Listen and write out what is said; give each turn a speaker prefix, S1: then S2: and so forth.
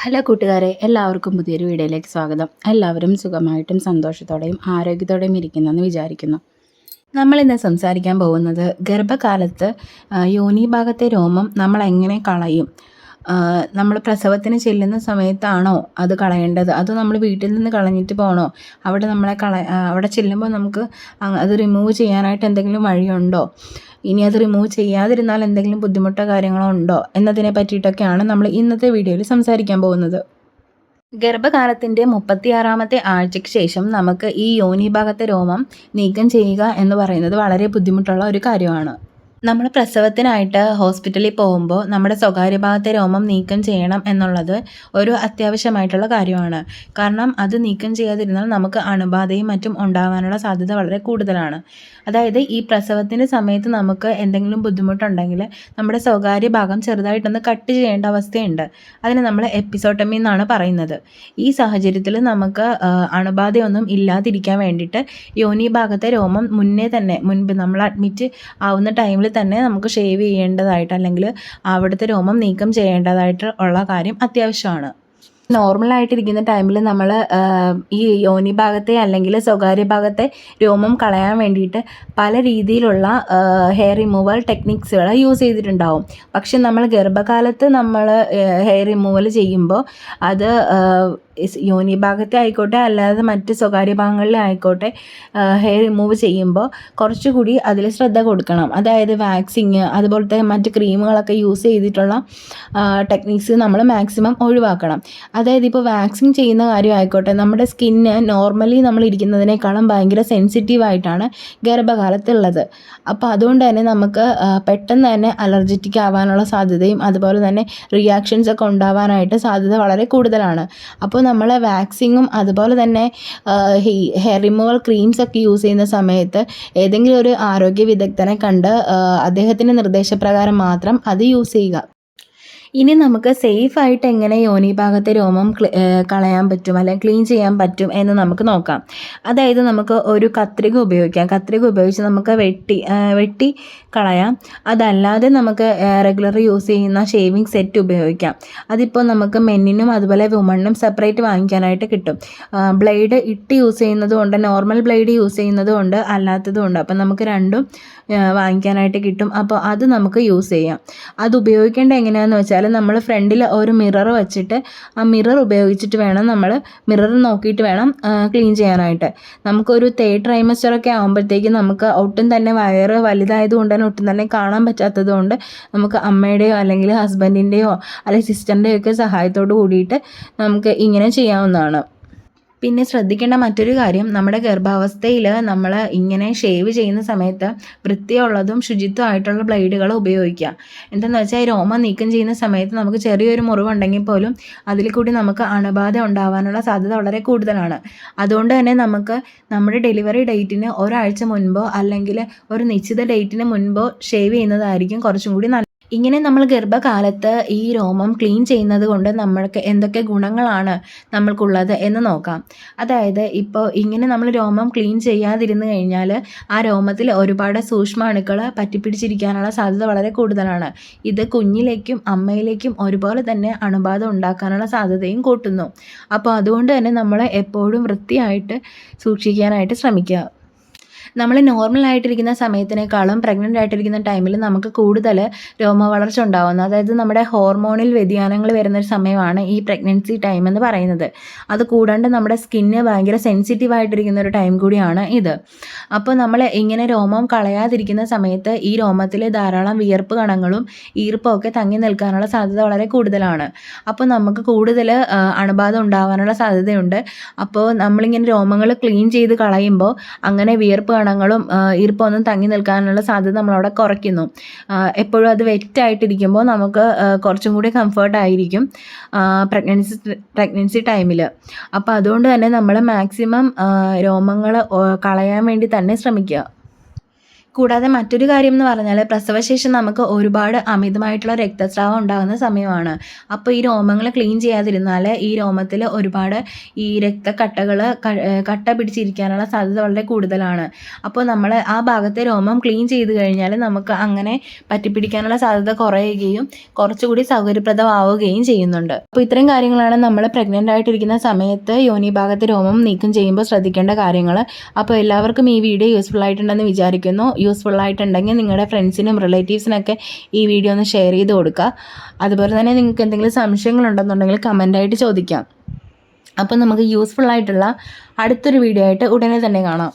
S1: Hello കൂട്ടുകാരെ എല്ലാവർക്കും പുതിയൊരു വീഡിയോയിലേക്ക് സ്വാഗതം. എല്ലാവരും സുഖമായിട്ടും സന്തോഷത്തോടെയും ആരോഗ്യത്തോടെയും ഇരിക്കുന്നെന്ന് വിചാരിക്കുന്നു. നമ്മളിന്ന് സംസാരിക്കാൻ പോകുന്നത് ഗർഭകാലത്ത് യോനി ഭാഗത്തെ രോമം നമ്മൾ എങ്ങനെ കളയും? നമ്മൾ പ്രസവത്തിന് ചെല്ലുന്ന സമയത്താണോ അത് കളയേണ്ടത്? അത് നമ്മൾ വീട്ടിൽ നിന്ന് കളഞ്ഞിട്ട് പോകണോ അവിടെ നമ്മളെ കള അവിടെ ചെല്ലുമ്പോൾ നമുക്ക് അത് റിമൂവ് ചെയ്യാനായിട്ട് എന്തെങ്കിലും വഴിയുണ്ടോ? ഇനി അത് റിമൂവ് ചെയ്യാതിരുന്നാൽ എന്തെങ്കിലും ബുദ്ധിമുട്ടോ കാര്യങ്ങളോ ഉണ്ടോ? എന്നതിനെ പറ്റിയിട്ടൊക്കെയാണ് നമ്മൾ ഇന്നത്തെ വീഡിയോയിൽ സംസാരിക്കാൻ പോകുന്നത്. ഗർഭകാലത്തിന്റെ മുപ്പത്തിയാറാമത്തെ ആഴ്ചയ്ക്ക് ശേഷം നമുക്ക് ഈ യോനി ഭാഗത്തെ രോമം നീക്കം ചെയ്യുക എന്ന് പറയുന്നത് വളരെ ബുദ്ധിമുട്ടുള്ള ഒരു കാര്യമാണ്. നമ്മൾ പ്രസവത്തിനായിട്ട് ഹോസ്പിറ്റലിൽ പോകുമ്പോൾ നമ്മുടെ സ്വകാര്യ ഭാഗത്തെ രോമം നീക്കം ചെയ്യണം എന്നുള്ളത് ഒരു അത്യാവശ്യമായിട്ടുള്ള കാര്യമാണ്. കാരണം അത് നീക്കം ചെയ്യാതിരുന്നാൽ നമുക്ക് അണുബാധയും മറ്റും ഉണ്ടാകാനുള്ള സാധ്യത വളരെ കൂടുതലാണ്. അതായത് ഈ പ്രസവത്തിന്റെ സമയത്ത് നമുക്ക് എന്തെങ്കിലും ബുദ്ധിമുട്ടുണ്ടെങ്കിൽ നമ്മുടെ സ്വകാര്യ ഭാഗം ചെറുതായിട്ടൊന്ന് കട്ട് ചെയ്യേണ്ട അവസ്ഥയുണ്ട്. അതിന് നമ്മൾ എപ്പിസോട്ടമി എന്നാണ് പറയുന്നത്. ഈ സാഹചര്യത്തിൽ നമുക്ക് അണുബാധയൊന്നും ഇല്ലാതിരിക്കാൻ വേണ്ടിയിട്ട് യോനി ഭാഗത്തെ രോമം മുന്നേ തന്നെ മുൻപ് നമ്മൾ അഡ്മിറ്റ് ആവുന്ന ടൈമിൽ തന്നെ നമുക്ക് ഷേവ് ചെയ്യേണ്ടതായിട്ട് അല്ലെങ്കിൽ അവിടുത്തെ രോമം നീക്കം ചെയ്യേണ്ടതായിട്ട് ഉള്ള കാര്യം അത്യാവശ്യമാണ്. നോർമലായിട്ടിരിക്കുന്ന ടൈമിൽ നമ്മൾ ഈ യോനി ഭാഗത്തെ അല്ലെങ്കിൽ സ്വകാര്യ ഭാഗത്തെ രോമം കളയാൻ വേണ്ടിയിട്ട് പല രീതിയിലുള്ള ഹെയർ റിമൂവൽ ടെക്നിക്സുകൾ യൂസ് ചെയ്തിട്ടുണ്ടാവും. പക്ഷെ നമ്മൾ ഗർഭകാലത്ത് നമ്മൾ ഹെയർ റിമൂവൽ ചെയ്യുമ്പോൾ അത് യോനി ഭാഗത്തെ ആയിക്കോട്ടെ അല്ലാതെ മറ്റ് സ്വകാര്യ ഭാഗങ്ങളിലെ ആയിക്കോട്ടെ ഹെയർ റിമൂവ് ചെയ്യുമ്പോൾ കുറച്ചുകൂടി അതിൽ ശ്രദ്ധ കൊടുക്കണം. അതായത് വാക്സിങ് അതുപോലത്തെ മറ്റ് ക്രീമുകളൊക്കെ യൂസ് ചെയ്തിട്ടുള്ള ടെക്നിക്സ് നമ്മൾ മാക്സിമം ഒഴിവാക്കണം. അതായത് ഇപ്പോൾ വാക്സിൻ ചെയ്യുന്ന കാര്യം ആയിക്കോട്ടെ നമ്മുടെ സ്കിന്ന് നോർമലി നമ്മൾ ഇരിക്കുന്നതിനേക്കാളും ഭയങ്കര സെൻസിറ്റീവ് ആയിട്ടാണ് ഗർഭകാലത്തുള്ളത്. അപ്പോൾ അതുകൊണ്ട് തന്നെ നമുക്ക് പെട്ടെന്ന് തന്നെ അലർജറ്റിക് ആവാനുള്ള സാധ്യതയും അതുപോലെ തന്നെ റിയാക്ഷൻസ് ഒക്കെ ഉണ്ടാവാനായിട്ട് സാധ്യത വളരെ കൂടുതലാണ്. അപ്പോൾ നമ്മൾ വാക്സിങ്ങും അതുപോലെ തന്നെ ഹെയർ റിമൂവൽ ക്രീംസ് ഒക്കെ യൂസ് ചെയ്യുന്ന സമയത്ത് ഏതെങ്കിലും ഒരു ആരോഗ്യ വിദഗ്ധനെ കണ്ട് അദ്ദേഹത്തിന്റെ നിർദ്ദേശപ്രകാരം മാത്രം അത് യൂസ് ചെയ്യുക. ഇനി നമുക്ക് സേഫ് ആയിട്ട് എങ്ങനെ യോനി ഭാഗത്തെ രോമം കളയാൻ പറ്റും അല്ലെങ്കിൽ ക്ലീൻ ചെയ്യാൻ പറ്റും എന്ന് നമുക്ക് നോക്കാം. അതായത് നമുക്ക് ഒരു കത്രിക ഉപയോഗിക്കാം. കത്രിക ഉപയോഗിച്ച് നമുക്ക് വെട്ടി വെട്ടി കളയാം. അതല്ലാതെ നമുക്ക് റെഗുലർ യൂസ് ചെയ്യുന്ന ഷേവിങ് സെറ്റ് ഉപയോഗിക്കാം. അതിപ്പോൾ നമുക്ക് മെന്നിനും അതുപോലെ വുമണിനും സെപ്പറേറ്റ് വാങ്ങിക്കാനായിട്ട് കിട്ടും. ബ്ലേഡ് ഇട്ട് യൂസ് ചെയ്യുന്നത് കൊണ്ട് നോർമൽ ബ്ലേഡ് യൂസ് ചെയ്യുന്നത് കൊണ്ട് അല്ലാത്തതും അപ്പം നമുക്ക് രണ്ടും വാങ്ങിക്കാനായിട്ട് കിട്ടും. അപ്പോൾ അത് നമുക്ക് യൂസ് ചെയ്യാം. അത് ഉപയോഗിക്കേണ്ട എങ്ങനെയാണെന്ന് വെച്ചാൽ നമ്മൾ ഫ്രണ്ടിൽ ഒരു മിറർ വെച്ചിട്ട് ആ മിറർ ഉപയോഗിച്ചിട്ട് വേണം നമ്മൾ മിറർ നോക്കിയിട്ട് വേണം ക്ലീൻ ചെയ്യാനായിട്ട്. നമുക്കൊരു തേർഡ് ട്രൈമസ്റ്റർ ഒക്കെ ആകുമ്പോഴത്തേക്കും നമുക്ക് ഒട്ടും തന്നെ വയറ് വലുതായത് കൊണ്ട് തന്നെ ഒട്ടും തന്നെ കാണാൻ പറ്റാത്തത് കൊണ്ട് നമുക്ക് അമ്മയുടെയോ അല്ലെങ്കിൽ ഹസ്ബൻഡിന്റെയോ അല്ലെങ്കിൽ സിസ്റ്ററിന്റെയോ ഒക്കെ സഹായത്തോട് കൂടിയിട്ട് നമുക്ക് ഇങ്ങനെ ചെയ്യാവുന്നതാണ്. പിന്നെ ശ്രദ്ധിക്കേണ്ട മറ്റൊരു കാര്യം നമ്മുടെ ഗർഭാവസ്ഥയിൽ നമ്മൾ ഇങ്ങനെ ഷേവ് ചെയ്യുന്ന സമയത്ത് വൃത്തിയുള്ളതും ശുചിത്വമായിട്ടുള്ള ബ്ലേഡുകൾ ഉപയോഗിക്കുക. എന്തെന്ന് വെച്ചാൽ രോമം നീക്കം ചെയ്യുന്ന സമയത്ത് നമുക്ക് ചെറിയൊരു മുറിവുണ്ടെങ്കിൽ പോലും അതിൽ കൂടി നമുക്ക് അണുബാധ ഉണ്ടാവാനുള്ള സാധ്യത വളരെ കൂടുതലാണ്. അതുകൊണ്ട് തന്നെ നമുക്ക് നമ്മുടെ ഡെലിവറി ഡേറ്റിന് ഒരാഴ്ച മുൻപോ അല്ലെങ്കിൽ ഒരു നിശ്ചിത ഡേറ്റിന് മുൻപോ ഷേവ് ചെയ്യുന്നതായിരിക്കും കുറച്ചും കൂടി നല്ല ഇങ്ങനെ നമ്മൾ ഗർഭകാലത്ത് ഈ രോമം ക്ലീൻ ചെയ്യുന്നത് കൊണ്ട് നമ്മൾക്ക് എന്തൊക്കെ ഗുണങ്ങളാണ് നമ്മൾക്കുള്ളത് എന്ന് നോക്കാം. അതായത് ഇപ്പോൾ ഇങ്ങനെ നമ്മൾ രോമം ക്ലീൻ ചെയ്യാതിരുന്നു കഴിഞ്ഞാൽ ആ രോമത്തിൽ ഒരുപാട് സൂക്ഷ്മാണുക്കൾ പറ്റിപ്പിടിച്ചിരിക്കാനുള്ള സാധ്യത വളരെ കൂടുതലാണ്. ഇത് കുഞ്ഞിലേക്കും അമ്മയിലേക്കും ഒരുപോലെ തന്നെ അണുബാധ ഉണ്ടാക്കാനുള്ള സാധ്യതയും കൂട്ടുന്നു. അപ്പോൾ അതുകൊണ്ട് തന്നെ നമ്മൾ എപ്പോഴും വൃത്തിയായിട്ട് സൂക്ഷിക്കാനായിട്ട് ശ്രമിക്കുക. നമ്മൾ നോർമൽ ആയിട്ടിരിക്കുന്ന സമയത്തിനേക്കാളും പ്രഗ്നന്റ് ആയിട്ടിരിക്കുന്ന ടൈമിൽ നമുക്ക് കൂടുതൽ രോമ വളർച്ച ഉണ്ടാകുന്നു അതായത് നമ്മുടെ ഹോർമോണിൽ വ്യതിയാനങ്ങൾ വരുന്ന ഒരു സമയമാണ് ഈ പ്രഗ്നൻസി ടൈം എന്ന് പറയുന്നത്. അത് കൂടാണ്ട് നമ്മുടെ സ്കിന്ന് ഭയങ്കര സെൻസിറ്റീവ് ആയിട്ടിരിക്കുന്ന ഒരു ടൈം കൂടിയാണ് ഇത്. അപ്പോൾ നമ്മൾ ഇങ്ങനെ രോമം കളയാതിരിക്കുന്ന സമയത്ത് ഈ രോമത്തിൽ ധാരാളം വിയർപ്പ് കണങ്ങളും ഈർപ്പമൊക്കെ തങ്ങി നിൽക്കാനുള്ള സാധ്യത വളരെ കൂടുതലാണ്. അപ്പോൾ നമുക്ക് കൂടുതൽ അണുബാധ ഉണ്ടാവാനുള്ള സാധ്യതയുണ്ട്. അപ്പോൾ നമ്മളിങ്ങനെ രോമങ്ങൾ ക്ലീൻ ചെയ്ത് കളയുമ്പോൾ അങ്ങനെ വിയർപ്പ് ആ, ഈർപ്പമൊന്നും തങ്ങി നിൽക്കാനുള്ള സാധ്യത നമ്മളവിടെ കുറയ്ക്കുന്നു. എപ്പോഴും അത് വെറ്റായിട്ടിരിക്കുമ്പോൾ നമുക്ക് കുറച്ചും കൂടി കംഫർട്ട് ആയിരിക്കും പ്രഗ്നൻസി പ്രഗ്നൻസി ടൈമിൽ അപ്പോൾ അതുകൊണ്ട് തന്നെ നമ്മൾ മാക്സിമം രോമങ്ങൾ കളയാൻ വേണ്ടി തന്നെ ശ്രമിക്കുക. കൂടാതെ മറ്റൊരു കാര്യം എന്ന് പറഞ്ഞാൽ പ്രസവശേഷം നമുക്ക് ഒരുപാട് അമിതമായിട്ടുള്ള രക്തസ്രാവം ഉണ്ടാകുന്ന സമയമാണ്. അപ്പോൾ ഈ രോമങ്ങൾ ക്ലീൻ ചെയ്യാതിരുന്നാൽ ഈ രോമത്തിൽ ഒരുപാട് ഈ രക്തക്കട്ടകൾ കട്ട പിടിച്ചിരിക്കാനുള്ള സാധ്യത വളരെ കൂടുതലാണ്. അപ്പോൾ നമ്മൾ ആ ഭാഗത്തെ രോമം ക്ലീൻ ചെയ്ത് കഴിഞ്ഞാൽ നമുക്ക് അങ്ങനെ പറ്റിപ്പിടിക്കാനുള്ള സാധ്യത കുറയുകയും കുറച്ചുകൂടി സൗകര്യപ്രദമാവുകയും ചെയ്യുന്നുണ്ട്. അപ്പോൾ ഇത്തരം കാര്യങ്ങളാണ് നമ്മൾ പ്രഗ്നന്റ് ആയിട്ടിരിക്കുന്ന സമയത്ത് യോനി ഭാഗത്തെ രോമം നീക്കം ചെയ്യുമ്പോൾ ശ്രദ്ധിക്കേണ്ട കാര്യങ്ങൾ അപ്പോൾ എല്ലാവർക്കും ഈ വീഡിയോ യൂസ്ഫുൾ ആയിട്ടുണ്ടെന്ന് വിചാരിക്കുന്നു. യൂസ്ഫുൾ ആയിട്ടുണ്ടെങ്കിൽ നിങ്ങളുടെ ഫ്രണ്ട്സിനും റിലേറ്റീവ്സിനൊക്കെ ഈ വീഡിയോ ഒന്ന് ഷെയർ ചെയ്ത് കൊടുക്കുക അതുപോലെ തന്നെ നിങ്ങൾക്ക് എന്തെങ്കിലും സംശയങ്ങളുണ്ടെന്നുണ്ടെങ്കിൽ കമന്റായിട്ട് ചോദിക്കാം. അപ്പം നമുക്ക് യൂസ്ഫുൾ ആയിട്ടുള്ള അടുത്തൊരു വീഡിയോ ആയിട്ട് ഉടനെ തന്നെ കാണാം.